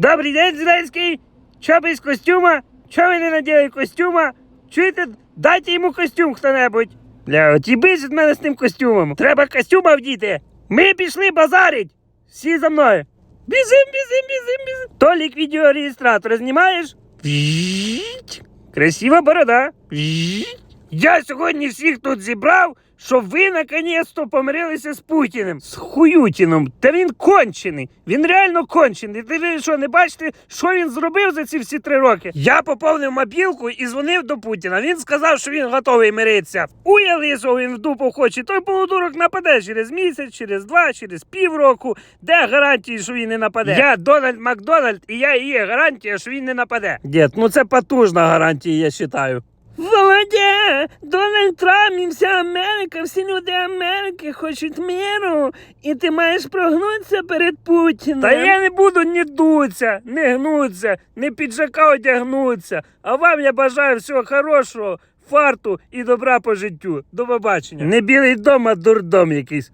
Добрий день, Зеленський! Чо без костюма? Чо ви не наділи костюма? Чуєте? Дайте йому костюм хто-небудь. Бля, от від мене з тим костюмом. Треба костюма вдіти. Ми пішли базарить. Всі за мною. Бізим, бізим, бізим, бізим. Толік відеореєстратор знімаєш? Красива борода. Я сьогодні всіх тут зібрав, щоб ви наконець-то помирилися з Путіним. З Хуютіном. Та він кончений. Він реально кончений. Ти ви що, не бачите, що він зробив за ці всі три роки? Я поповнив мобілку і дзвонив до Путіна. Він сказав, що він готовий миритися. Уя лисого він в дупу хоче. Той полудурок нападе через місяць, через два, через півроку. Де гарантії, що він не нападе? Я Дональд Макдональд, і я і є гарантія, що він не нападе. Дід, ну це потужна гарантія, я вважаю. Володя, Дональд Трамп і вся Америка, всі люди Америки хочуть миру, і ти маєш прогнутися перед Путіним. Та я не буду ні дуться, не гнуться, не піджака одягнуться. А вам я бажаю всього хорошого, фарту і добра по життю. До побачення. Не білий дом, а дурдом якийсь.